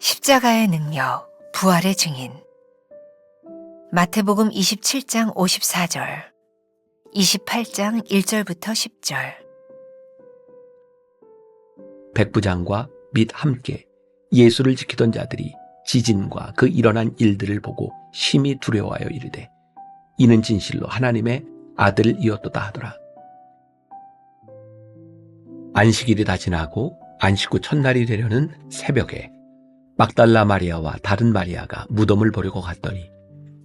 십자가의 능력, 부활의 증인. 마태복음 27장 54절, 28장 1절부터 10절. 백부장과 및 함께 예수를 지키던 자들이 지진과 그 일어난 일들을 보고 심히 두려워하여 이르되 이는 진실로 하나님의 아들이었도다 하더라. 안식일이 다 지나고 안식 후 첫날이 되려는 새벽에 막달라 마리아와 다른 마리아가 무덤을 보려고 갔더니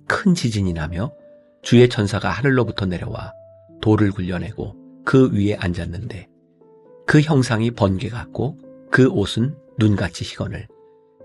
큰 지진이 나며 주의 천사가 하늘로부터 내려와 돌을 굴려내고 그 위에 앉았는데 그 형상이 번개 같고 그 옷은 눈같이 희건을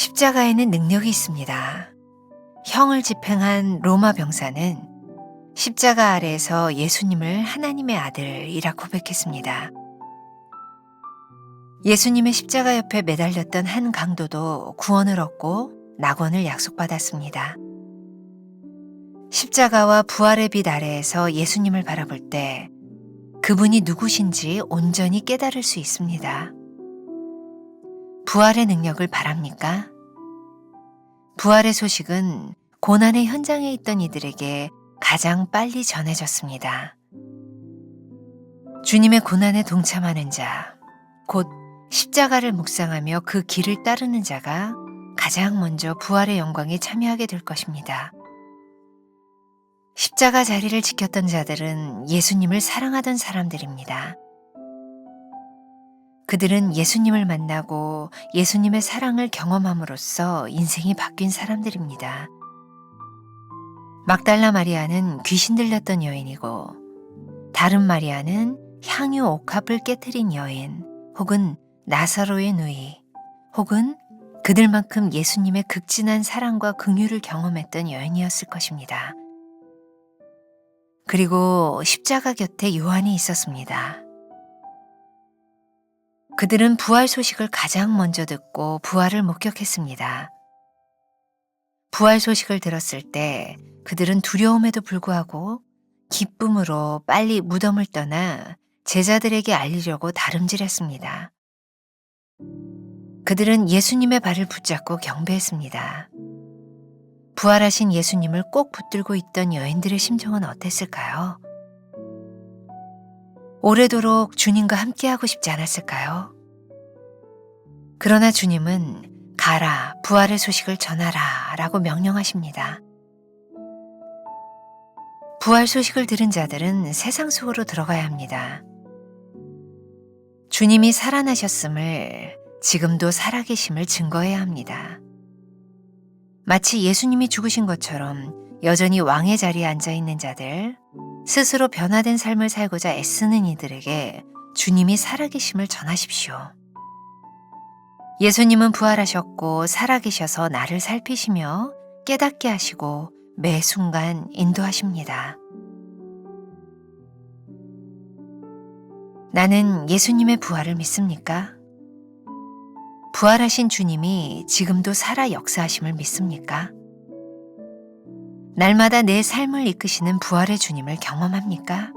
십자가에는 능력이 있습니다. 형을 집행한 로마 병사는 십자가 아래에서 예수님을 하나님의 아들이라 고백했습니다. 예수님의 십자가 옆에 매달렸던 한 강도도 구원을 얻고 낙원을 약속받았습니다. 십자가와 부활의 빛 아래에서 예수님을 바라볼 때 그분이 누구신지 온전히 깨달을 수 있습니다. 부활의 능력을 바랍니까? 부활의 소식은 고난의 현장에 있던 이들에게 가장 빨리 전해졌습니다. 주님의 고난에 동참하는 자, 곧 십자가를 묵상하며 그 길을 따르는 자가 가장 먼저 부활의 영광에 참여하게 될 것입니다. 십자가 자리를 지켰던 자들은 예수님을 사랑하던 사람들입니다. 그들은 예수님을 만나고 예수님의 사랑을 경험함으로써 인생이 바뀐 사람들입니다. 막달라 마리아는 귀신 들렸던 여인이고, 다른 마리아는 향유 옥합을 깨뜨린 여인, 혹은 나사로의 누이, 혹은 그들만큼 예수님의 극진한 사랑과 긍휼을 경험했던 여인이었을 것입니다. 그리고 십자가 곁에 요한이 있었습니다. 그들은 부활 소식을 가장 먼저 듣고 부활을 목격했습니다. 부활 소식을 들었을 때 그들은 두려움에도 불구하고 기쁨으로 빨리 무덤을 떠나 제자들에게 알리려고 다름질했습니다. 그들은 예수님의 발을 붙잡고 경배했습니다. 부활하신 예수님을 꼭 붙들고 있던 여인들의 심정은 어땠을까요? 오래도록 주님과 함께하고 싶지 않았을까요? 그러나 주님은 가라, 부활의 소식을 전하라 라고 명령하십니다. 부활 소식을 들은 자들은 세상 속으로 들어가야 합니다. 주님이 살아나셨음을 지금도 살아계심을 증거해야 합니다. 마치 예수님이 죽으신 것처럼 여전히 왕의 자리에 앉아 있는 자들, 스스로 변화된 삶을 살고자 애쓰는 이들에게 주님이 살아계심을 전하십시오. 예수님은 부활하셨고 살아계셔서 나를 살피시며 깨닫게 하시고 매 순간 인도하십니다. 나는 예수님의 부활을 믿습니까? 부활하신 주님이 지금도 살아 역사하심을 믿습니까? 날마다 내 삶을 이끄시는 부활의 주님을 경험합니까?